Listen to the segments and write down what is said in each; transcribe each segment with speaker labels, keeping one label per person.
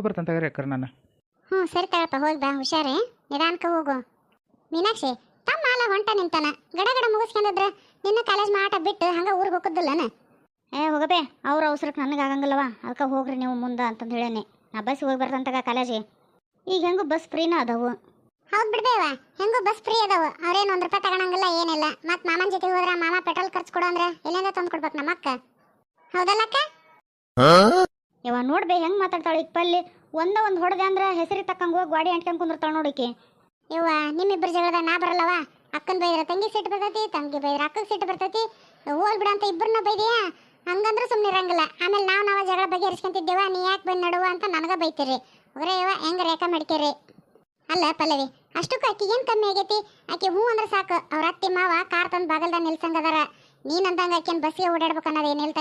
Speaker 1: ಹೋಗಿ ಬರ್ತಾನೆ ತಗರಿ ಅಕ್ಕರ ನಾನು.
Speaker 2: ಹ್ಞೂ ಸರಿ ತಗಪ್ಪ ಹೋಗಿ ಬಾ ಹುಷಾರೇ. ನಿಧಾನಕ್ಕೆ ಹೋಗು. ಮೀನಾಕ್ಷಿ ತಮ್ಮ ಅಲ್ಲ ಹೊಂಟ ನಿಂತಾನ. ಗಡ ಗಡ ಮುಗಿಸ್ಕೊಂಡಿದ್ರ ನಿನ್ನ ಕಾಲೇಜ್ ಮಾಟ ಬಿಟ್ಟು ಹಂಗೆ ಊರಿಗೆ ಹೋಗೋದಿಲ್ಲನ
Speaker 3: ಏ ಹೋಗಬೇ ಅವ್ರ ಅವಸರಕ್ಕೆ ನನಗೆ ಆಗಂಗಿಲ್ಲವ ಅದಕ್ಕೆ ಹೋಗ್ರಿ ನೀವು ಮುಂದೆ ಅಂತಂದು ಹೇಳೇನಿ. ನಾ ಬಸ್ ಹೋಗಿ ಬರ್ತಂತಾಗ ಕಾಲೇಜಿಗೆ. ಈಗ ಹೆಂಗೂ ಬಸ್ ಫ್ರೀನ ಅದಾವು.
Speaker 2: ಹೌದು ಬಿಡ್ಬೇವ ಹೆಂಗು ಬಸ್ ಫ್ರೀ ಅದಾವ. ಅವ್ರೇನು ಒಂದು ರೂಪಾಯಿ ತಗೊಳಂಗಿಲ್ಲ ಏನಿಲ್ಲ. ಮತ್ತೆ ಮಾಮನ್ ಜೊತೆ ಹೋದ್ರೆ ಮಾಮ ಪೆಟ್ರೋಲ್ ಖರ್ಚು ಕೊಡು ಅಂದ್ರೆ ಎಲ್ಲಿಂದ ತಂದು ಕೊಡ್ಬೇಕು ನಮ್ಮ ಅಕ್ಕ ಹೌದಲ್ಲಕ್ಕ
Speaker 3: ಯವ್ವ ನೋಡ್ಬೇ ಹೆಂಗ್ ಮಾತಾಡ್ತಾಳೆ ಈಗ ಪಲ್ಲಿ? ಒಂದ ಒಂದು ಹೊಡೆದೆ ಅಂದ್ರೆ ಹೆಸರಿಗೆ ತಕ್ಕಂಗೆ ಹೋಗಿ ಗಾಡಿ ಅಂಟ್ಕೊಂಡ್ ಕುಂದಿರ್ತಾಳೆ ನೋಡಿಕೆ
Speaker 2: ಇವ ನಿಮ್ಮಿಬ್ಬರ ಜಗಳದ ನಾ ಬರಲ್ಲವ ಅಕ್ಕನ್ ಬೈದ್ರ ತಂಗಿ ಸಿಟ್ಟು ಬರ್ತೈತಿ, ತಂಗಿ ಬೈದ್ರ ಅಕ್ಕಗೆ ಸಿಟ್ಟು ಬರ್ತೈತಿ. ಹೋಲ್ ಬಿಡ ಅಂತ ಇಬ್ಬರನ್ನ ಬೈದಿಯಾ? ಹಂಗಂದ್ರೆ ಸುಮ್ಮನೆ ಇರಂಗಿಲ್ಲ. ಆಮೇಲೆ ನಾವು ನಾವು ಜಗಳ ಬಗೆಹರಿಸ್ಕೊಂತಿದ್ದೇವ, ನೀ ಯಾಕೆ ಬಂದು ನಡುವ ಅಂತ ನನಗ ಬೈತೀರಿ. ಹೋಗ್ರೆ ಇವ ಹೆಂಗ ರೇಖಾ ಮಾಡ್ಕೇರಿ? ಅಲ್ಲ ಪಲ್ಲವಿ, ಅಷ್ಟಕ್ಕೂ ಆಕಿ ಏನ್ ಕಮ್ಮಿ ಆಗೈತಿ? ಆಕೆ ಹೂ ಅಂದ್ರೆ ಸಾಕು. ಅವ್ರ ಅತ್ತಿ ಮಾವ ಕಾರ್ ತಂದು ಬಾಗಲ್ದಾಗ ನಿಲ್ಸಂಗದಾರ ನೀನಂದಂಗ ಆಕೆನ್ ಬಸ್ಸಿಗೆ ಓಡಾಡ್ಬೇಕು ಅನ್ನೋದು ಏನಿಲ್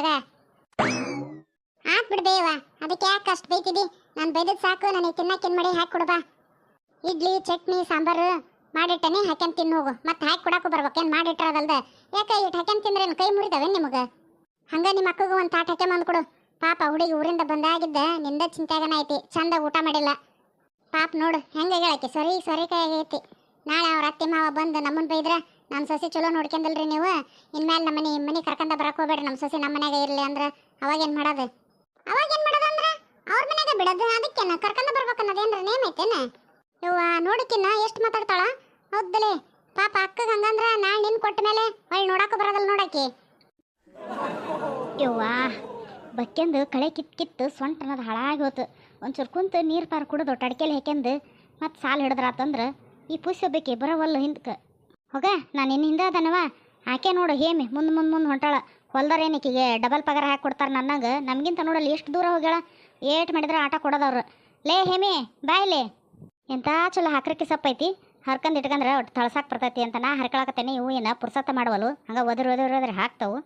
Speaker 2: ತಗ ಆತ್ ಬಿಡ್ಬೇವ ಅದಕ್ಕೆ ಯಾಕೆ ಅಷ್ಟು ಬೈತಿದ್ದಿ ನಾನು ಬೈದದ್ ಸಾಕು, ನನಗೆ ತಿನ್ನಕ್ಕೇನು ಮಾಡಿ ಹಾಕಿ ಕೊಡು ಬಾ. ಇಡ್ಲಿ, ಚಟ್ನಿ, ಸಾಂಬಾರು ಮಾಡಿಟ್ಟನೆ ಹಾಕ್ಯಂತ ತಿನ್ನೋಗು ಮತ್ತೆ ಹಾಕಿ ಕೊಡಕ್ಕೂ ಬರ್ಬೇಕೇನು ಮಾಡಿಟ್ಟಿರೋದಲ್ದ? ಯಾಕೆ ಇಟ್ಟು ಹಾಕ್ಯಂತ ತಿಂದ್ರೆ ಏನು ಕೈ ಮುರಿದವೆ ನಿಮಗೆ? ಹಂಗೆ ನಿಮ್ಮ ಅಕ್ಕಗೂ ಒಂದು ತಾಟ್ ಹಾಕ್ಯಂಬಂದು ಕೊಡು ಪಾಪ ಹುಡುಗಿ ಊರಿಂದ ಬಂದಾಗಿದ್ದ, ನಿಂದ ಚಿಂತೆಗನ ಐತಿ, ಚಂದ ಊಟ ಮಾಡಿಲ್ಲ. ಪಾಪ ನೋಡು, ಹೆಂಗೆ ಹೇಳಕ್ಕೆ ಸರಿ ಸರಿ ಕೈ ಆಗೈತಿ ನಾಳೆ ಅವ್ರ ಅತ್ತೆ ಮಾವ ಬಂದು ನಮ್ಮನ್ನ ಬೈದ್ರೆ ನಮ್ಮ ಸೊಸೆ ಚಲೋ ನೋಡ್ಕೊಂಡಲ್ರಿ ನೀವು. ಇನ್ಮೇಲೆ ನಮ್ಮನೆ, ಮನೆ ಮನೆ ಕರ್ಕೊಂಡ ಬರಕ್ಕೆ ಹೋಗ್ಬೇಡ್ರಿ ನಮ್ಮ ಸೊಸೆ ನಮ್ಮ ಮನ್ಯಾಗ ಇರಲಿ ಅಂದ್ರೆ ಅವಾಗೇನು ಮಾಡೋದು? ಅವಾಗೇನು ಮಾಡೋದು ಅಂದ್ರೆ ಅವ್ರ ಮನೆಗೆ ಬಿಡೋದು, ಅದಕ್ಕೇನ? ಕರ್ಕೊಂಡ ಬರ್ಬೇಕನ್ನೋದೇನ್ರ ನೇಮ್ ಐತೇನ? ಯವ್ವ, ನೋಡಕಿನ್ನ ಎಷ್ಟು ಮಾತಾಡ್ತಾಳ? ಹೌದಲೇ. ಪಾಪ ಅಕ್ಕಗೆ ಹಂಗಂದ್ರ ನಾನು ನಿನ್ ಕೊಟ್ಟ ಮೇಲೆ ಒಳ್ಳೆ ನೋಡಕ್ಕೆ ಬರೋದಲ್ಲ ನೋಡಕ್ಕೆ
Speaker 3: ಯವ್ವ ಬಕ್ಕೆಂದು ಕಳೆ ಕಿತ್ ಕಿತ್ತು ಸೊಂಟ ಅನ್ನೋದು ಹಾಳಾಗಿ ಹೋತು. ಒಂಚೂರು ಕುಂತು ನೀರು ಪಾರು ಕುಡಿದು ಅಡ್ಕೆಲಿ ಹಾಕ್ಯಂದು ಮತ್ತೆ ಸಾಲು ಹಿಡಿದ್ರಾತಂದ್ರೆ ಈ ಪುಷ್ಯ ಬೇಕಿ ಬರೋವಲ್ಲ ಹಿಂದಕ್ಕೆ ಹೋಗ, ನಾನು ಇನ್ನು ಹಿಂದೆ ಅದನವ. ಆಕೆ ನೋಡು ಹೇಮಿ, ಮುಂದೆ ಮುಂದೆ ಮುಂದೆ ಹೊಂಟಾಳ. ಹೊಲ್ದಾರ ಏನಿಕಿಗೆ ಡಬಲ್ ಪಗಾರ ಹಾಕಿ ಕೊಡ್ತಾರೆ ನನ್ನಂಗೆ? ನಮಗಿಂತ ನೋಡಲ್ಲಿ ಎಷ್ಟು ದೂರ ಹೋಗ್ಯಾಳ? ಏಟ್ ಮಾಡಿದ್ರೆ ಆಟ ಕೊಡೋದವ್ರು ಲೇ ಹೇಮಿ ಬಾಯ್ಲೆ ಎಂಥ ಚಲೋ ಹಾಕ್ರಕ್ಕೆ ಸಪ್ಪೈತಿ ಹರ್ಕಂದು ಇಟ್ಕಂದ್ರೆ ಒಟ್ಟು ತಳಸಾಕ್ ಬರ್ತೈತಿ ಅಂತ ನಾ ಹರ್ಕೊಳಕತ್ತೇನೆ. ಇವು ಏನು ಪುರ್ಸತ್ತ ಮಾಡವಲ್ಲು? ಹಂಗೆ ಒದ್ರ ಒದ್ರ ಒದ್ರ ಹಾಕ್ತಾವು.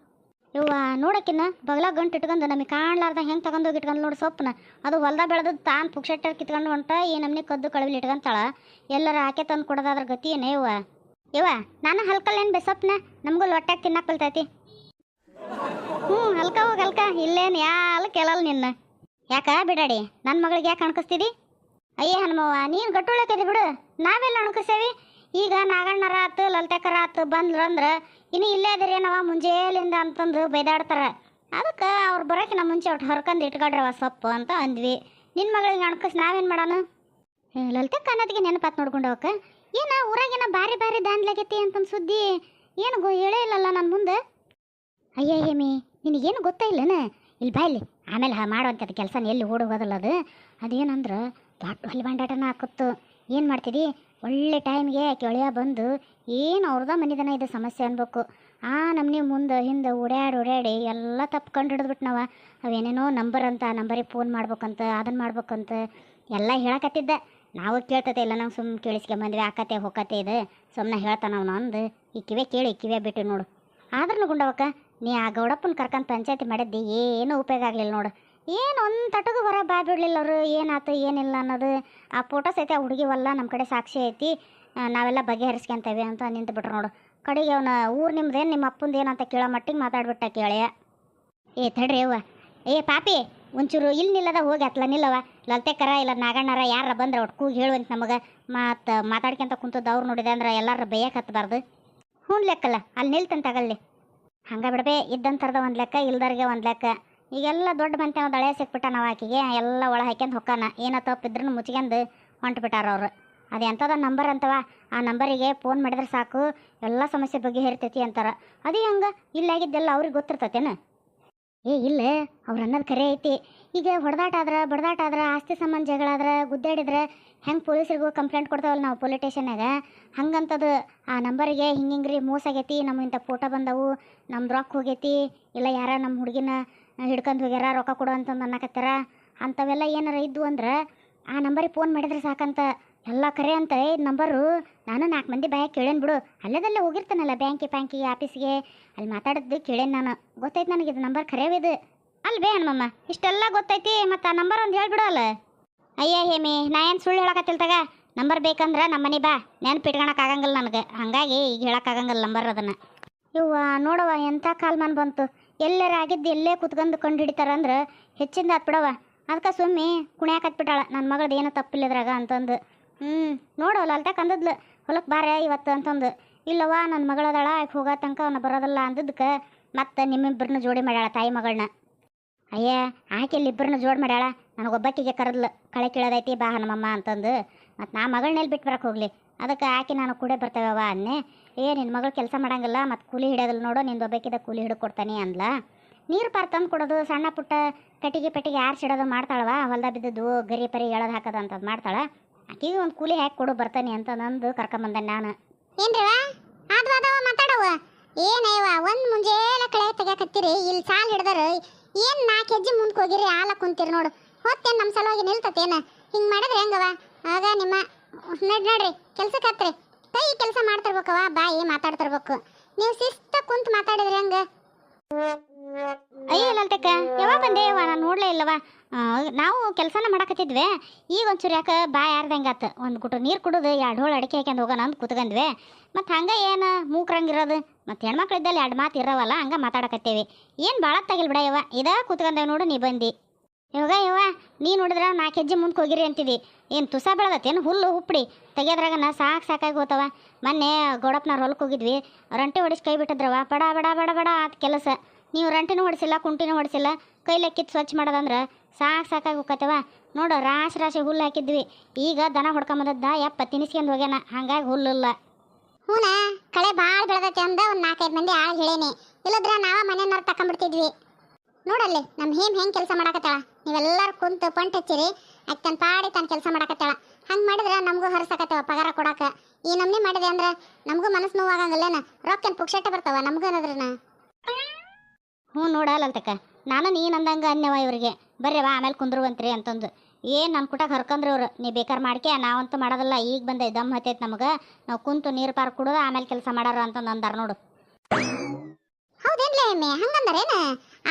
Speaker 3: ಇವ್ವ ನೋಡಕ್ಕಿನ್ನ ಬಗಲ ಗಂಟು ಇಟ್ಕೊಂಡು ನಮಗೆ ಕಾಣ್ಲಾರ್ದ ಹೆಂಗೆ ತಗೊಂಡೋಗಿ ಇಟ್ಕೊಂಡು ನೋಡಿ ಸೊಪ್ಪನ ಅದು ಹೊಲ್ದ ಬೆಳೆದು ತಾನು ಪುಕ್ಷೆಟ್ಟರ್ ಕಿತ್ಕೊಂಡು ಹೊಂಟ, ಈ ನಮ್ನಿ ಕದ್ದು ಕಳವಿಲಿ ಇಟ್ಕೊಂತಾಳ. ಎಲ್ಲರ ಆಕೆ ತಂದು ಕೊಡೋದಾದ್ರ ಗತಿ ಏನೇ ಇವ ಇವ ನಾನು ಹಲ್ಕಲ್ಲೇನು ಬೆಸಪ್ಪನ ನಮಗೂ ಲೊಟ್ಟಾಗಿ ತಿನ್ನಕ್ಕೆ ಬಲ್ತೈತಿ. ಹ್ಞೂ ಅಲ್ಕ ಹೋಗಿ ಹಲ್ಕ ಇಲ್ಲೇನು ಯಾಲ್ ಕೇಳಲ್ಲ ನಿನ್ನ? ಯಾಕ ಬಿಡಾಡಿ? ನನ್ನ ಮಗಳಿಗೆ ಯಾಕೆ ಅಣ್ಕಿಸ್ತಿದಿ? ಅಯ್ಯ ಹನುಮವ್ವ, ನೀನು ಗಟ್ಟುಳಕದಿ ಬಿಡು. ನಾವೆಲ್ಲ ಅಣ್ಕಿಸೇವಿ. ಈಗ ನಾಗಣ್ಣರ ಆತು ಲಲಿತಕ್ಕರ ಆತು ಬಂದ್ರಂದ್ರೆ ಇನ್ನು ಇಲ್ಲೇ ಅದಿರೇನವ ಮುಂಜೇಲಿಂದ ಅಂತಂದು ಬೈದಾಡ್ತಾರೆ. ಅದಕ್ಕೆ ಅವ್ರು ಬರೋಕಿನ ಮುಂಚೆ ಒಟ್ಟು ಹರ್ಕಂದು ಇಟ್ಕೊಡ್ರವ ಸೊಪ್ಪು ಅಂತ ಅಂದ್ವಿ. ನಿನ್ನ ಮಗಳಿಗೆ ಅಣ್ಕಸ್ ನಾವೇನು ಮಾಡೋಣ ಲಲಿತಕ್ಕ ಅನ್ನೋದಿಗೆ ನೆನಪಾತ್ ನೋಡ್ಕೊಂಡು ಹೋಗಕ್ಕೆ. ಏನ ಊರಾಗೇನ ಭಾರಿ ಭಾರಿ ದಾನ್ಲಾಗೈತಿ ಅಂತಂದು ಸುದ್ದಿ? ಏನು ಗೊ, ಹೇಳೇ ಇಲ್ಲಲ್ಲ ನನ್ನ ಮುಂದೆ? ಅಯ್ಯ ಹೇಮಿ ನಿನಗೇನು ಗೊತ್ತಾ ಇಲ್ಲನ? ಇಲ್ಲಿ ಬಾ ಇಲ್ಲಿ. ಆಮೇಲೆ ಹಾ ಮಾಡುವಂಥದ್ದು ಕೆಲಸ ಎಲ್ಲಿ ಓಡಿ ಹೋದಲ್ಲ ಅದು. ಅದೇನಂದ್ರೆ, ದೊಡ್ಡ ಹೊಲಿ ಬಂಡಾಟನ ಹಾಕುತ್ತು. ಏನು ಮಾಡ್ತೀರಿ ಒಳ್ಳೆ ಟೈಮ್ಗೆ ಆಕೆ ಒಳೆಯ ಬಂದು ಏನು ಅವ್ರದ ಮನೆದನ ಇದು ಸಮಸ್ಯೆ ಅನ್ಬೇಕು. ಆ ನಮ್ಮನೆ ಮುಂದೆ, ಹಿಂದೆ ಓಡಾಡಿ ಓಡಾಡಿ ಎಲ್ಲ ತಪ್ಪು ಕಂಡು ಹಿಡಿದ್ಬಿಟ್ಟು ನಾವು ಅವೇನೇನೋ ನಂಬರ್ ಅಂತ, ನಂಬರಿಗೆ ಫೋನ್ ಮಾಡ್ಬೇಕಂತ ಅದನ್ನು ಮಾಡ್ಬೇಕಂತ ಎಲ್ಲ ಹೇಳಕತ್ತಿದ್ದ. ನಾವು ಕೇಳ್ತತೆ ಇಲ್ಲ, ನಾವು ಸುಮ್ಮನೆ ಕೇಳಿಸ್ಕೊಂಬಂದ್ವಿ ಆಕತೆ ಹೊಕ್ಕತೆ ಇದು. ಸುಮ್ಮನೆ ಅವನು ಅಂದು. ಈ ಕಿವೆ ಕೇಳಿ ಕಿವೆ ಬಿಟ್ಟು ನೋಡು. ಆದ್ರೂ ಗುಂಡವಕ್ಕ ನೀ ಆ ಗೌಡಪ್ಪನ ಕರ್ಕೊಂಡು ಪಂಚಾಯತಿ ಮಾಡಿದ್ದೆ, ಏನು ಉಪಯೋಗ ಆಗಲಿಲ್ಲ ನೋಡು. ಏನು ಒಂದು ತಟಗೂ ಬರ ಬಾ ಬಿಡಲಿಲ್ಲ ಅವರು, ಏನಾಯ್ತು, ಏನಿಲ್ಲ ಅನ್ನೋದು. ಆ ಫೋಟೋಸ್ ಐತೆ ಆ ಹುಡುಗಿ ಒಲ್ಲ ನಮ್ಮ ಕಡೆ ಸಾಕ್ಷಿ ಐತಿ. ನಾವೆಲ್ಲ ಬಗೆಹರಿಸ್ಕೊಂತೇವೆ ಅಂತ ನಿಂತು ಬಿಟ್ರು ನೋಡು. ಕಡೆಗೆ ಅವನ, ಊರು ನಿಮ್ದೇನು, ನಿಮ್ಮ ಅಪ್ಪಂದು ಏನಂತ ಕೇಳೋ ಮಟ್ಟಿಗೆ ಮಾತಾಡ್ಬಿಟ್ಟ ಕೇಳೆಯ ಏ, ತಡ್ರಿ ಅವ್ವ. ಏ, ಪಾಪಿ, ಒಂಚೂರು ಇಲ್ಲಿ ನಿಲ್ಲದ ಹೋಗಿ ಅತ್ಲ ನಿಲ್ಲವ ಲಲ್ತೆಕರ ಇಲ್ಲ ನಾಗಣ್ಣರ ಯಾರ ಬಂದ್ರೆ ಒಟ್ಟು ಕೂಗಿ ಹೇಳುವಂತ ನಮಗೆ. ಮತ್ತು ಮಾತಾಡ್ಕೊಂತ ಕುಂತದ್ದು ಅವ್ರು ನೋಡಿದೆ ಅಂದ್ರೆ ಎಲ್ಲಾರು ಬೇಯಕ್ಕೆ ಹತ್ತಬಾರ್ದು ಹ್ಞೂ ಲೆಕ್ಕಲ್ಲ ಅಲ್ಲಿ ನಿಲ್ತಂತ ತಗಲ್ಲಿ ಹಂಗೆ ಬಿಡಬೇ ಇದ್ದಂಥರದ ಒಂದು ಲೆಕ್ಕ, ಇಲ್ದರ್ಗೆ ಒಂದು ಲೆಕ್ಕ. ಈಗೆಲ್ಲ ದೊಡ್ಡ ಮಂತೆ ಒಂದು ಹಳೆ ಸಿಕ್ಬಿಟ್ಟ ನಾವು ಆಕಿಗೆ, ಎಲ್ಲ ಒಳ ಹಾಕ್ಯಂದು ಹೊಕ್ಕಾನ. ಏನೋ ತಪ್ಪಿದ್ರು ಮುಚ್ಕೊಂಡು ಹೊಂಟ್ಬಿಟ್ಟಾರ ಅವರು. ಅದು ಎಂಥದ ನಂಬರ್ ಅಂತವ? ಆ ನಂಬರಿಗೆ ಫೋನ್ ಮಾಡಿದ್ರೆ ಸಾಕು, ಎಲ್ಲ ಸಮಸ್ಯೆ ಬಗ್ಗೆ ಹೇರ್ತೈತಿ ಅಂತಾರ. ಅದೇ ಹಂಗೆ ಇಲ್ಲಾಗಿದ್ದೆಲ್ಲ ಅವ್ರಿಗೆ ಗೊತ್ತಿರ್ತೈತೇನ? ಏ, ಇಲ್ಲ. ಅವ್ರು ಅನ್ನೋದು ಖರೆ ಐತಿ. ಈಗ ಹೊಡೆದಾಟ ಆದ್ರೆ, ಬಡದಾಟ ಆದ್ರೆ, ಆಸ್ತಿ ಸಂಬಂಧ ಜಗಳ ಆದ್ರೆ, ಗುದ್ದಾಡಿದ್ರೆ ಹೆಂಗೆ ಪೊಲೀಸರಿಗೂ ಕಂಪ್ಲೇಂಟ್ ಕೊಡ್ತಾವಲ್ಲ ನಾವು ಪೊಲೀಸ್ ಸ್ಟೇಷನ್ನಾಗ ಹಂಗಂತದು ಆ ನಂಬರಿಗೆ ಹಿಂಗೆ ಹಿಂಗೆ ರೀ ಮೋಸ ಆಗೈತಿ ನಮ್ಮ ಇಂಥ ಫೋಟೋ ಬಂದವು ನಮ್ದು ರೊಕ್ಕ ಹೋಗೈತಿ, ಇಲ್ಲ ಯಾರ ನಮ್ಮ ಹುಡುಗಿನ ಹಿಡ್ಕೊಂಡು ಹೋಗ್ಯಾರ, ರೊಕ್ಕ ಕೊಡು ಅಂತಂದು ಅನ್ನಕತ್ತಾರ ಅಂಥವೆಲ್ಲ ಏನಾರ ಇದ್ವು ಅಂದ್ರೆ ಆ ನಂಬರಿಗೆ ಫೋನ್ ಮಾಡಿದ್ರೆ ಸಾಕಂತ. ಎಲ್ಲ ಕರೆ ಅಂತ. ಈ ನಂಬರು ನಾನು ನಾಲ್ಕು ಮಂದಿ ಬಾಯ ಕೇಳೇನು ಬಿಡು. ಅಲ್ಲದಲ್ಲೇ ಹೋಗಿರ್ತಾನಲ್ಲ ಬ್ಯಾಂಕಿ ಬ್ಯಾಂಕಿಗೆ ಆಫೀಸ್ಗೆ. ಅಲ್ಲಿ ಮಾತಾಡೋದು ಕೇಳೇನು ನಾನು. ಗೊತ್ತೈತೆ ನನಗೆ ಇದು ನಂಬರ್ ಖರೇವಿದು ಅಲ್ಲಿ ಬೇ ಅಣ್ಣಮ್ಮ ಇಷ್ಟೆಲ್ಲ ಗೊತ್ತೈತಿ, ಮತ್ತು ಆ ನಂಬರ್ ಒಂದು ಹೇಳ್ಬಿಡು ಅಲ್ಲ ಅಯ್ಯ ಹೇಮಿ, ನಾ ಏನು ಸುಳ್ಳು ಹೇಳಕತ್ತಿಲ್ಲ ತಗ? ನಂಬರ್ ಬೇಕಂದ್ರೆ ನಮ್ಮ ಮನೆ ಬಾ ಆಗಂಗಿಲ್ಲ ನನಗೆ. ಹಾಗಾಗಿ ಈಗ ಹೇಳೋಕ್ಕಾಗಂಗಿಲ್ಲ ನಂಬರ್ ಅದನ್ನು. ಇವ್ವ ನೋಡವ್ವ ಎಂಥ ಕಾಲ್ಮಾನ್ ಬಂತು. ಎಲ್ಲರ ಆಗಿದ್ದು ಎಲ್ಲೇ ಕುತ್ಕೊಂಡು ಕಂಡು ಹಿಡಿತಾರಂದ್ರೆ ಹೆಚ್ಚಿಂದ ಹತ್ಬಿಡವ ಅದಕ್ಕೆ ಸುಮ್ಮಿ ಕುಣ್ಯಾಕತ್ಬಿಟ್ಟಾಳ ನನ್ನ ಮಗಳದ್ದು ಏನೋ ತಪ್ಪಿಲ್ಲದ್ರಾಗ ಅಂತಂದು. ಹ್ಞೂ ನೋಡೋ ಲಲ್ತಾಕ್ ಅಂದದ್ಲು ಹೊಲಕ್ಕೆ ಬಾರೆ ಇವತ್ತು ಅಂತಂದು. ಇಲ್ಲವ್ವ ನನ್ನ ಮಗಳದಾಳ ಆಕೆ ಹೋಗೋ ತನಕ ಅವನ ಬರೋದಲ್ಲ ಅಂದಿದ್ದಕ್ಕೆ, ಮತ್ತೆ ನಿಮ್ಮಿಬ್ಬರನ್ನ ಜೋಡಿ ಮಾಡ್ಯಾಳ ತಾಯಿ ಮಗಳನ್ನ ಅಯ್ಯ, ಆಕೆ ಇಲ್ಲಿಬ್ಬರನ್ನ ಜೋಡಿ ಮಾಡ್ಯಾಳ ನನಗೊಬ್ಬಕ್ಕಿಗೆ ಕರೆದ್ಲು, ಕಳೆ ಕೇಳೋದೈತಿ ಬಾ ನಮ್ಮಮ್ಮ ಅಂತಂದು. ಮತ್ತು ನಾ ಮಗಳನ್ನೆಲ್ಲಿ ಬಿಟ್ಟು ಬರಕ್ಕೆ ಹೋಗಲಿ? ಅದಕ್ಕೆ ಆಕೆ ನಾನು ಕೂಡ ಬರ್ತೇವವ ಅನ್ನೆ. ಏ ನಿನ್ನ ಮಗಳು ಕೆಲಸ ಮಾಡಂಗಿಲ್ಲ ಮತ್ತು ಕೂಲಿ ಹಿಡಿಯೋದಿಲ್ಲ ನೋಡು, ನಿಂದು ಒಬ್ಬಕ್ಕಿದ ಕೂಲಿ ಹಿಡಿದು ಕೊಡ್ತಾನೆ ಅಂದ್ಲ. ನೀರು ಪಾರ್ ತಂದು ಕೊಡೋದು, ಸಣ್ಣ ಪುಟ್ಟ ಕಟ್ಟಿಗೆ ಪೆಟ್ಟಿಗೆ ಆರಿಸಿಡೋದು ಮಾಡ್ತಾಳವ ಹೊಲ್ದಾಗ ಬಿದ್ದದ್ದು ಗರಿ ಪರಿ ಎಳೋದು ಹಾಕೋದು ಅಂತದ್ದು ಮಾಡ್ತಾಳ. ಆಕೆಗೆ ಒಂದು ಕೂಲಿ ಹಾಕಿ ಕೊಡು ಬರ್ತಾನೆ ಅಂತ ನಂದು ಕರ್ಕೊಂಬಂದೆ ನಾನು.
Speaker 2: ಏನ್ರಿವ? ಅದು ಅದಾವ ಮಾತಾಡವ? ಏನಯ್ಯವ ಒಂದ್ ಮುಂಜಾನೆ ಕಳೆ ತೆಗ್ಯಾಕತ್ತೀರಿ ಇಲ್ಲಿ ಸಾಲ್ ಹಿಡ್ದಾರ ಏನ್ ನಾಲ್ಕು ಹೆಜ್ಜೆ ಮುಂದಕ್ಕೆ ಹೋಗಿರಿ ಆಲ ಕುಂತೀರಿ ನೋಡು. ಹೊತ್ತೇನ್ ನಮ್ಮ ಸಲುವಾಗಿ ನಿಲ್ತತೇನ? ಹಿಂಗ್ ಮಾಡಿದ್ರೆ ಹೆಂಗವ ಆಗ ನಿಮ್ಮ ನಡ್ ನಡ್ರಿ ಕೆಲ್ಸಕ್ಕೆ ಹತ್ರಿ. ಕೈ ಕೆಲಸ ಮಾಡ್ತಿರ್ಬೇಕವ ಬಾಯಿ ಮಾತಾಡ್ತಿರ್ಬೇಕು ನೀವು ಶಿಸ್ತ ಕುಂತು ಮಾತಾಡಿದ್ರೆ ಹೆಂಗ?
Speaker 3: ಅಯ್ಯೋ ಲಲ್ತಕ್ಕ ಯಾವಾಗ ಬಂದೆ ನಾನು ನೋಡಲೇ ಇಲ್ಲವ? ನಾವು ಕೆಲಸನ ಮಾಡಕತ್ತಿದ್ವಿ. ಈಗ ಒಂಚೂರು ಯಾಕೆ ಬಾ ಯಾರ್ದಂಗಾತ ಒಂದು ಗುಟ್ಟು ನೀರು ಕುಡಿದು, ಎರಡು ಹೋಳು ಅಡಿಕೆ ಹಾಕ್ಯಂದು ಹೋಗೋಣ ಅಂತ ಕೂತ್ಕೊಂಡ್ವಿ ಮತ್ತು ಹಂಗೆ ಏನು ಮೂಕ್ರಂಗಿರೋದು ಮತ್ತು ಹೆಣ್ಮಕ್ಳು ಇದ್ದಲ್ಲಿ ಎರಡು ಮಾತು ಇರೋವಲ್ಲ, ಹಂಗೆ ಮಾತಾಡಕತ್ತೇವಿ. ಏನು ಭಾಳ ತಗಿಲ್ ಬಿಡ ಇವ ಇದ ಕೂತ್ಕೊಂಡೇವ್ ನೋಡು, ನೀ ಬಂದು. ಇವಾಗ ಇವ ನೀ ನೋಡಿದ್ರೆ ನಾಲ್ಕು ಹೆಜ್ಜೆ ಮುಂದೆ ಹೋಗಿರಿ ಅಂತಿದಿ. ಏನು ತುಸ ಬೆಳೆದತ್ತೇನು ಹುಲ್ಲು ಹುಪ್ಪಡಿ ತೆಗಿಯೋದ್ರಾಗನ ಸಾಕು ಸಾಕಾಗಿ ಹೋತವ. ಮೊನ್ನೆ ಗೋಡಪ್ಪನವ್ರ ಹೊಲಕ್ಕೆ ಹೋಗಿದ್ವಿ. ರಂಟೆ ಹೊಡಿಸಿ ಕೈ ಬಿಟ್ಟಿದ್ರವ ಬಡ ಬಡ ಬಡ ಬಡ ಆತ ಕೆಲಸ. ನೀವು ರಂಟಿನೂ ಹೊಡಿಸಿಲ್ಲ, ಕುಂಟಿನೂ ಹೊಡಿಸಿಲ್ಲ. ಕೈಲೆ ಹಾಕಿದ್ದು ಸ್ವಚ್ಛ ಮಾಡೋದಂದ್ರೆ ಸಾಕು ಸಾಕಾಗಿ ಹೋಗತ್ತವ ನೋಡು, ರಾಶಿ ರಾಶಿ ಹುಲ್ಲು ಹಾಕಿದ್ವಿ. ಈಗ ದನ ಹೊಡ್ಕೊಂಬಂದದ್ದ ಯಪ್ಪ ತಿನಿಸ್ಕೊಂಡು ಹೋಗ್ಯಾನ. ಹಂಗಾಗಿ ಹುಲ್ಲಿಲ್ಲ
Speaker 2: ಹೂನ, ಕಳೆ ಭಾಳ ಬೆಳೆದೈತೆ ಅಂದ ಒಂದು ನಾಲ್ಕೈದು ಮಂದಿ ಆಳು ಹೇಳೇನಿ. ಇಲ್ಲದ್ರ ನಾವ ಮನೆಯವ್ರು ತಕೊಂಡ್ಬಿಡ್ತಿದ್ವಿ ನೋಡಲ್ಲಿ ನಮ್ಮ ಹೇಮ್ ಹೆಂಗೆ ಕೆಲಸ ಮಾಡಾಕತ್ತಾಳ? ನೀವೆಲ್ಲರೂ ಕುಂತು ಪಂಟ್ ಹಚ್ಚಿರಿ ಆಕೆ ತನ್ನ ಪಾಡಿ ತನ್ನ ಕೆಲಸ ಮಾಡಾಕತ್ತಾಳ. ಹಂಗೆ ಮಾಡಿದ್ರೆ ನಮಗೂ ಹೊರಸಾಕತ್ತವ ಪಗಾರ ಕೊಡಾಕ. ಈ ನಮ್ಮನೆ ಮಾಡಿದೆ ಅಂದ್ರೆ ನಮಗೂ ಮನಸ್ಸು ನೋವಾಗಂಗಿಲ್ಲೇನ? ರೊಕ್ಕನ್ ಪುಕ್ಷಟ್ಟೆ ಬರ್ತಾವ ನಮಗೂ ಅನ್ನೋದ್ರನ
Speaker 3: ಹ್ಞೂ ನೋಡಲ್ಲಂತಕ್ಕ ನಾನು ನೀನು ಅಂದಂಗೆ ಅನ್ಯವ ಬರ್ರಿ ಬರ್ರಿವ ಆಮೇಲೆ ಕುಂದ್ರುವಂತ್ರಿ ಅಂತಂದು. ಏನು ನನ್ನ ಕುಟಕ್ಕೆ ಹರ್ಕಂದ್ರಿ ಅವರು. ನೀ ಬೇಕಾರು ಮಾಡ್ಕೆ, ನಾವಂತೂ ಮಾಡೋದಲ್ಲ. ಈಗ ಬಂದೆ, ದಮ್ ಹತ್ತೈತೆ ನಮಗೆ. ನಾವು ಕುಂತು ನೀರು ಪಾರ್ ಕುಡೋದು, ಆಮೇಲೆ ಕೆಲಸ ಮಾಡಾರ ಅಂತಂದು ಅಂದಾರ ನೋಡು.
Speaker 2: ಹೌದೇನ್ಲೇ ಎಮ್ಮೆ? ಹಂಗಂದರೇನು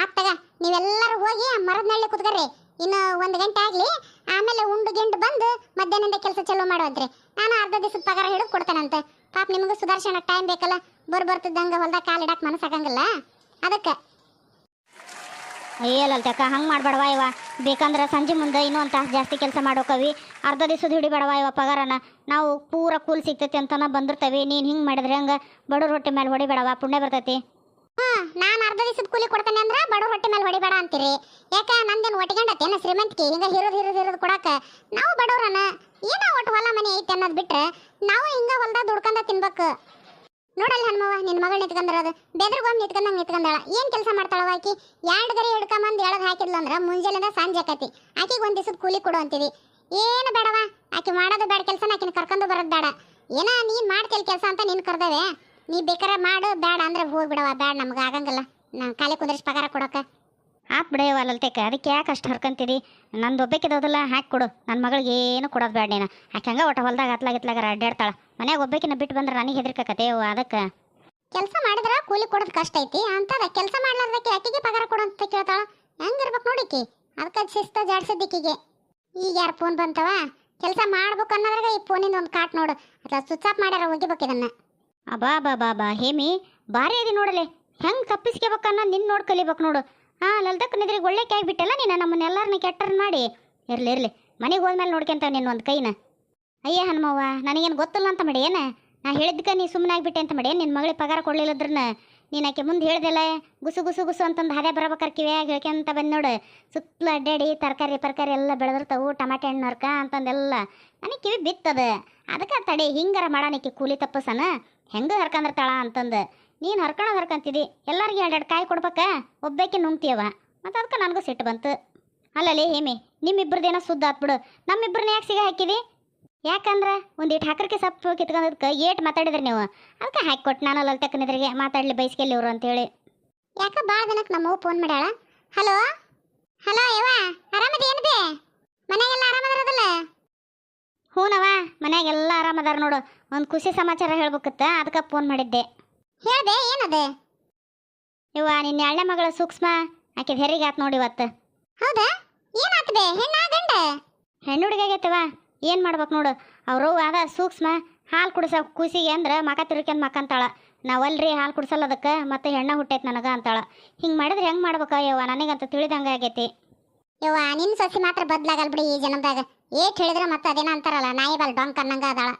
Speaker 2: ಆಗ್ತಾಗ ನೀವೆಲ್ಲರೂ ಹೋಗಿ ಮರದ ನಳ್ಳಿ ಕುತ್ಕರ್ರಿ. ಇನ್ನು ಒಂದು ಗಂಟೆ ಆಗಲಿ, ಆಮೇಲೆ ಉಂಡು ಗಿಂಡು ಬಂದು ಮಧ್ಯಾಹ್ನದಿಂದ ಕೆಲಸ ಚಲೋ ಮಾಡುವಂತ್ರಿ. ನಾನು ಅರ್ಧ ದಿವಸದ ಪಗಾರ ಹಿಡಿದು ಕೊಡ್ತೇನಂತೆ. ಪಾಪ ನಿಮಗೂ ಸುದರ್ಶನಕ್ಕೆ ಟೈಮ್ ಬೇಕಲ್ಲ? ಬರ್ ಬರ್ತಿದ್ದಂಗೆ ಹೊಲ್ದಾಗ ಕಾಲು ಇಡಕ್ಕೆ ಮನಸ್ಸಾಗಂಗಿಲ್ಲ? ಅದಕ್ಕೆ.
Speaker 3: ಅಯ್ಯಲ್ಲಲ್ತಕ್ಕ ಹಂಗೆ ಮಾಡಬೇಡವಾ ಇವ? ಬೇಕಂದ್ರೆ ಸಂಜೆ ಮುಂದೆ ಇನ್ನೂ ಒಂದು ತಾಸು ಜಾಸ್ತಿ ಕೆಲಸ ಮಾಡೋಕವಿ ಅರ್ಧ ದಿವಸದ ಹಿಡಿಬೇಡವಾ ಇವ ಪಗಾರನ? ನಾವು ಪೂರ ಕೂಲ್ ಸಿಗ್ತೈತಿ ಅಂತನ ಬಂದಿರ್ತೇವೆ. ನೀನು ಹಿಂಗೆ ಮಾಡಿದ್ರೆ ಹಂಗೆ? ಬಡವ್ರ ರೊಟ್ಟಿ ಮೇಲೆ ಹೊಡಿಬೇಡವಾ? ಪುಣ್ಯ ಬರ್ತೈತಿ.
Speaker 2: ಹ್ಮ್, ನಾನು ಅರ್ಧ ದಿವಸದ ಕೂಲಿ ಕೊಡ್ತೇನೆ ಅಂದ್ರೆ ಬಡವ್ರ ಹೊಟ್ಟೆ ಮೇಲೆ ಹೊಡಿಬೇಡ ಅಂತೀರಿ. ಯಾಕೆ? ನಂದೇನು ಒಟ್ಕೊಂಡತ್ತೇನ ಶ್ರೀಮಂತಿಕೆ? ಹಿಂಗೆ ಹಿರಿದು ಹಿರಿದು ಹಿರಿದು ಕೊಡಕ್ಕೆ ನಾವು ಬಡವ್ರನ. ಏನೋ ಒಟ್ಟು ಹೊಲ ಮನೆ ಐತೆ ಅನ್ನೋದು ಬಿಟ್ರೆ ನಾವು ಹಿಂಗೆ ಹೊಲ್ದಾಗ ದುಡ್ಕೊಂಡ ತಿನ್ಬೇಕು. ನೋಡಲ್ಲ ಹನುಮವ್ವ ನಿನ್ನ ಮಗಳು ನಿಂತ್ಕೊಂಡ್ರದು ಬೆದ್ರಗೊಮ್ಮೆ ನಿಂತ್ಕೊಂಡಂಗೆ ನಿಂತ್ಕೊಂಡಾಳ ಏನು ಕೆಲಸ ಮಾಡ್ತಾಳವ ಆಕಿ? ಎರಡು ಗರಿ ಹಿಡ್ಕೊಂಬಂದು ಹೇಳೋದು ಹಾಕಿದ್ಲು ಅಂದ್ರೆ ಮುಂಜಾನೆದ ಸಂಜೆ ಆಕತಿ. ಆಕಿಗೆ ಒಂದು ದಿವಸದ ಕೂಲಿ ಕೊಡು ಅಂತೀವಿ. ಏನು ಬೇಡವ ಆಕಿ ಮಾಡೋದು ಬೇಡ ಕೆಲಸ ಆಕಿನ ಕರ್ಕೊಂಡು ಬರೋದು ಬೇಡ. ಏನ, ನೀನು ಮಾಡ್ತಿಲ್ ಕೆಲಸ ಅಂತ ನೀನು ಕರ್ದವೆ. ನೀ ಬೇಕಾರೆ ಮಾಡು, ಬೇಡ ಅಂದ್ರೆ ಹೋಗ್ಬಿಡವ ಬೇಡ ನಮ್ಗೆ ಆಗಂಗಿಲ್ಲ. ನಾನು ಖಾಲಿ ಕುಂದ್ರಿಸಿ ಪಗಾರ ಕೊಡೋಕೆ.
Speaker 3: ಆತ್ ಬಿಡ ಲಲ್ತೇಕ ಅದಕ್ಕೆ ಯಾಕೆ ಅಷ್ಟು ಹರ್ಕೊಂತೀರಿ? ನಂದು ಒಬ್ಬಾಕಿದೋದಲ್ಲ ಹಾಕಿ ಕೊಡು. ನನ್ನ ಮಗಳಿಗೆ ಏನು ಕೊಡೋದು ಬೇಡ ನೀನು. ಆಕೆ ಹಂಗೆ ಒಟ್ಟು ಹೊಲ್ದಾಗ ಹತ್ಲಾಗಿತ್ಲಾಗಾರ ಅಡ್ಡಾಡ್ತಾಳೆ ಮನ್ಯಾಗ ಒಬ್ಬಾಕಿನ ಬಿಟ್ಟು ಬಂದ್ರೆ ನನಗೆ ಹೆದರ್ಕಕತ್ತೇವ ಅದಕ್ಕೆ.
Speaker 2: ಕೆಲಸ ಮಾಡಿದ್ರೆ ಕೂಲಿ ಕೊಡೋದು ಕಷ್ಟ ಐತಿ ಅಂತದ ಕೆಲಸ ಮಾಡ್ಲಾರ್ದಕ್ಕೆ ಅಕ್ಕಿಗೆ ಪಗಾರ ಕೊಡು ಅಂತ ಕೇಳ್ತಾಳ. ಹೆಂಗಿರ್ಬೇಕು ನೋಡಿಕಿ ಅದಕ್ಕೆ ಶಿಸ್ತ ಜಾಡ್ಸಿದ್ದಕ್ಕಿಗೆ ಈಗ ಯಾರು ಫೋನ್ ಬಂತವ? ಕೆಲಸ ಮಾಡ್ಬೇಕು ಅನ್ನೋದ್ರಾಗ ಈ ಫೋನಿಂದ ಒಂದು ಕಾಟ್ ನೋಡು. ಅಥವಾ ಸ್ವಿಚ್ ಆಫ್ ಮಾಡ್ಯಾರ ಒಗಿಬೇಕು ಇದನ್ನ.
Speaker 3: ಅಬಾ ಬಾ ಬಾ ಬಾ ಹೇಮಿ ಭಾರಿ ಅದಿ ನೋಡಲೆ. ಹೆಂಗೆ ತಪ್ಪಿಸ್ಕೋಬೇಕನ್ನ ನಿನ್ನ ನೋಡಿ ಕಲಿಬೇಕು ನೋಡು. ಹಾಂ ಲಲ್ತಕ್ಕ ನಿದ್ರೆ ಒಳ್ಳೆ ಕೈ ಬಿಟ್ಟಲ್ಲ ನೀನು? ನಮ್ಮನ್ನೆಲ್ಲರನ್ನ ಕೆಟ್ಟರ್ ಮಾಡಿ. ಇರ್ಲಿ ಇರ್ಲಿ. ಮನೆಗೆ ಹೋದ್ಮೇಲೆ ನೋಡ್ಕೊಂತಾವ ನಿನ್ನ ಒಂದು ಕೈನ. ಅಯ್ಯ ಹನುಮವ್ವ, ನನಗೇನು ಗೊತ್ತಿಲ್ಲ ಅಂತ ಮಾಡಿ ಏನು? ನಾ ಹೇಳಿದ್ಕ ನೀ ಸುಮ್ಮನೆ ಆಗಿಬಿಟ್ಟೆ ಅಂತ ಮಾಡಿ ನಿನ್ನ ಮಗಳಿಗೆ ಪಗಾರ ಕೊಡಲಿಲ್ಲದ್ರನ್ನ ನೀನು ಆಕೆ ಮುಂದೆ ಹೇಳ್ದೆಲ್ಲ ಗುಸು ಗುಸು ಗುಸು ಅಂತಂದು ಹದೆ ಬರ್ಬೇಕಾರೆ ಕಿವಿಯಾಗ ಹೇಳ್ಕೊಂತ ಬಂದು ನೋಡು. ಸುತ್ತಲೂ ಅಡ್ಡಾಡಿ, ತರಕಾರಿ, ಪರ್ಕಾರಿ ಎಲ್ಲ ಬೆಳೆದಿರ್ತಾವು, ಟಮಾಟೆ ಹಣ್ಣು, ಹರ್ಕ ಅಂತಂದೆಲ್ಲ. ನನಗೆ ಕಿವಿ ಬಿತ್ತದ. ಅದಕ್ಕೆ ತಡಿ, ಹಿಂಗಾರ ಮಾಡಾನಿಕ್ಕೆ ಕೂಲಿ ತಪ್ಪಸನ? ಹೆಂಗೆ ಹರ್ಕಂದಿರ್ತಾಳ ಅಂತಂದು. ನೀನು ಹರ್ಕೊಳೋದು ಹರ್ಕಂತಿದಿ ಎಲ್ಲರಿಗೆ ಎರಡೆರಡು ಕಾಯಿ ಕೊಡ್ಬೇಕ? ಒಬ್ಬಕ್ಕೆ ನುಂಗ್ತೀಯವ. ಮತ್ತು ಅದಕ್ಕೆ ನನಗೂ ಸಿಟ್ಟು ಬಂತು. ಅಲ್ಲಲ್ಲಿ ಹೇಮಿ ನಿಮ್ಮಿಬ್ರದ್ದೇನೋ ಸುದ್ದ ಆತ್ಬಿಡು ನಮ್ಮಿಬ್ರನ್ನ ಯಾಕೆ ಸಿಗ ಹಾಕಿದಿ? ಯಾಕಂದ್ರೆ? ಒಂದಿಟ್ಟು ಹಾಕರ್ಕೆ ಸೊಪ್ಪು ಕಿತ್ಕೊಂಡದಕ್ಕೆ ಏಟ್ ಮಾತಾಡಿದ್ರಿ ನೀವು. ಅದಕ್ಕೆ ಹಾಕಿ ಕೊಟ್ಟು ನಾನು ಲಲ್ತಕ್ಕನಿದ್ರಿಗೆ ಮಾತಾಡಲಿ ಬೈಸ್ಕೆಲ್ಲಿ ಇವ್ರು ಅಂತೇಳಿ.
Speaker 2: ಯಾಕ ಭಾಳ ದಿನಕ್ಕೆ ನಮ್ಮವ್ವ ಫೋನ್ ಮಾಡ್ಯಾಳ. ಹಲೋ? ಹಲೋ ಯವ್ವ ಆರಾಮದಿ ಏನಿದೆ ಮನೆಗೆಲ್ಲ ಆರಾಮದಿರೋದಲ್ಲ
Speaker 3: ಹ್ಞೂನವ ಮನೆಯಾಗೆಲ್ಲ ಆರಾಮದಾರ ನೋಡು. ಒಂದು ಖುಷಿ ಸಮಾಚಾರ ಹೇಳ್ಬೇಕತ್ತ ಅದಕ್ಕೆ ಫೋನ್ ಮಾಡಿದ್ದೆ.
Speaker 2: ಹೇಳ್ದೆ, ಏನದೆ?
Speaker 3: ಇವ ನಿನ್ನ ಅಳ್ಳೆ ಮಗಳ ಸೂಕ್ಷ್ಮ ಆಕೆ ಹೆರಿಗೆ ಆತ್ ನೋಡಿ ಇವತ್ತು.
Speaker 2: ಹೌದಾ? ಏನಾಗ್ತದೆ? ಹೆಣ್ಣ ಗಂಡ?
Speaker 3: ಹೆಣ್ಣು ಹುಡುಗಾಗೈತವ ಏನು ಮಾಡ್ಬೇಕು ನೋಡು. ಅವರು ಅದ ಸೂಕ್ಷ್ಮ, ಹಾಲು ಕುಡಿಸ ಕೂಸಿಗೆ ಅಂದ್ರೆ ಮಕ ತಿರ್ಕೊಂಡ್ ಮಕ್ಕಂತಾಳ ನಾವಲ್ರಿ ಹಾಲು ಕುಡಿಸಲ್ಲ ಅದಕ್ಕೆ, ಮತ್ತೆ ಹೆಣ್ಣ ಹುಟ್ಟೈತೆ ನನಗೆ ಅಂತಾಳ. ಹಿಂಗೆ ಮಾಡಿದ್ರೆ ಹೆಂಗೆ ಮಾಡ್ಬೇಕ ಯವ್ವ? ನನಗಂತ ತಿಳಿದಂಗೆ ಆಗೈತಿ.
Speaker 2: ಯವ್ವ ನಿನ್ನ ಸಸಿ ಮಾತ್ರ ಬದ್ಲಾಗಲ್ ಬಿಡಿ ಈ ಜನ್ಮದಾಗ. ಏಟ್ ಹೇಳಿದ್ರೆ ಮತ್ತೆ ಅದೇನ ಅಂತಾರಲ್ಲ, ನಾಯಿ ಬಾಲ್ ಡೊಂಕ್ ಅನ್ನಂಗ ಅದಾಳ.